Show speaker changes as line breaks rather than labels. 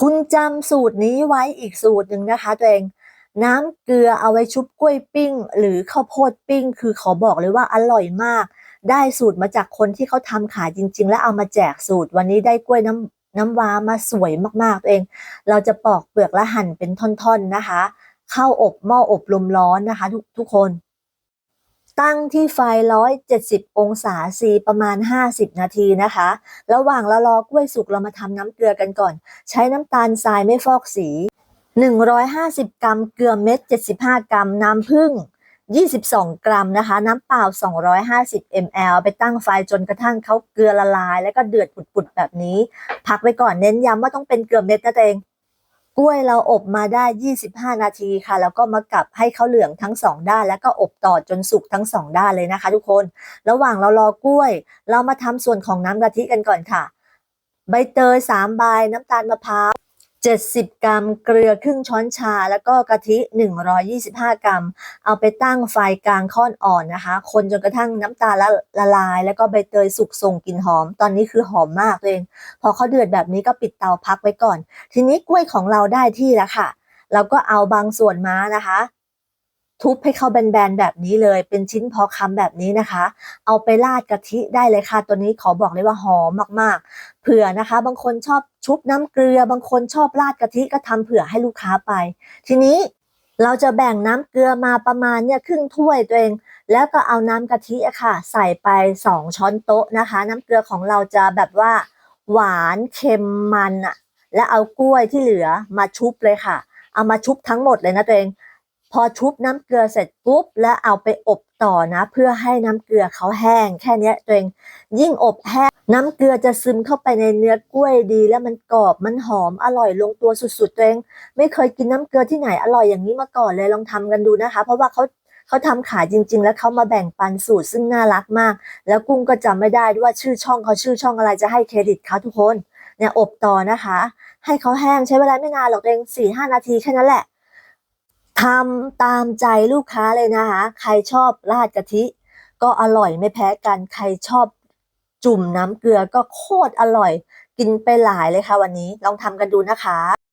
คุณจำสูตรนี้ไว้อีกสูตรหนึ่งนะคะตัวเอง น้ำเกลือเอาไว้ชุบกล้วยปิ้ง หรือข้าวโพดปิ้ง คือขาบอกเลยว่าอร่อยมาก ได้สูตรมาจากคนที่เขาทำขายจริง ๆ แล้วเอามาแจกสูตร วันนี้ได้กล้วยน้ำน้ำว้ามาสวยมากๆตัวเอง เราจะปอกเปลือกและหั่นเป็นท่อนๆนะคะ เข้าอบหม้ออบลมร้อนนะคะ ทุกทุกคน ตั้งที่ไฟ 170 องศาซีประมาณ 50 นาทีนะคะ ระหว่างเรารอกล้วยสุกเรามาทำน้ำเกลือกันก่อน ใช้น้ำตาลทรายไม่ฟอกสี 150 กรัม เกลือเม็ด 75 กรัม น้ำผึ้ง 22 กรัมนะคะ น้ำเปล่า 250 ml ไปตั้งไฟจนกระทั่งเขาเกลือละลาย แล้วก็เดือดปุดๆแบบนี้ พักไว้ก่อนเน้นย้ำว่าต้องเป็นเกลือเม็ดนะเอง กล้วยเราอบมาได้ 25 นาทีค่ะ แล้วก็มากลับให้เขาเหลืองทั้งสองด้าน แล้วก็อบต่อจนสุกทั้งสองด้านเลยนะคะ ทุกคน ระหว่างเรารอกล้วย เรามาทำส่วนของน้ำกะทิกันก่อนค่ะ ใบเตย3ใบน้ำตาลมะพร้าว 70 กรัม เกลือครึ่งช้อนชา แล้วก็กะทิ 125 กรัม เอาไปตั้งไฟกลางค่อนอ่อนนะคะ คนจนกระทั่งน้ำตาลละละลาย แล้วก็ใบเตยสุกส่งกลิ่นหอม ตอนนี้คือหอมมากเองพอเขาเดือดแบบนี้ก็ปิดเตาพักไว้ก่อน ทีนี้กล้วยของเราได้ที่แล้วค่ะ เราก็เอาบางส่วนมานะคะ ทุบให้เข้าแบนๆแบบนี้เลย เป็นชิ้นพอคำแบบนี้นะคะ เอาไปราดกะทิได้เลยค่ะ ตัวนี้ขอบอกเลยว่าหอมมากๆ เผื่อนะคะ บางคนชอบชุบน้ำเกลือ บางคนชอบราดกะทิก็ทำเผื่อให้ลูกค้าไป ทีนี้เราจะแบ่งน้ำเกลือมาประมาณเนี่ยครึ่งถ้วยตัวเอง แล้วก็เอาน้ำกะทิอะค่ะ ใส่ไป 2 ช้อนโต๊ะนะคะ น้ำเกลือของเราจะแบบว่า หวานเค็มมันอะแล้วเอากล้วยที่เหลือมาชุบเลยค่ะ เอามาชุบทั้งหมดเลยนะตัวเอง พอชุบน้ำเกลือเสร็จปุ๊บแล้วเอาไปอบต่อนะ เพื่อให้น้ำเกลือเขาแห้ง แค่นี้ตัวเองยิ่งอบแห้งน้ำเกลือจะซึมเข้าไปในเนื้อกล้วยดี แล้วมันกรอบมันหอมอร่อยลงตัวสุดๆตัวเองไม่เคยกินน้ำเกลือที่ไหนอร่อยอย่างนี้มาก่อนเลยลองทำกันดูนะคะ เพราะว่าเขาเขาทำขายจริง ๆ แล้วเขามาแบ่งปันสูตรซึ่งน่ารักมาก แล้วกุ้งก็จำไม่ได้ด้วยว่าชื่อช่องเขาชื่อช่องอะไรจะให้เครดิตเขาทุกคนเนี่ยอบต่อนะคะ ให้เขาแห้งใช้เวลาไม่นานหรอกเองสี่ห้านาทีแค่นั้นแหละ ทำตามใจลูกค้าเลยนะคะ ใครชอบราดกะทิ ก็อร่อยไม่แพ้กันใครชอบจุ่มน้ำเกลือก็โคตรอร่อย กินไปหลายเลยค่ะวันนี้ลองทำกันดูนะคะ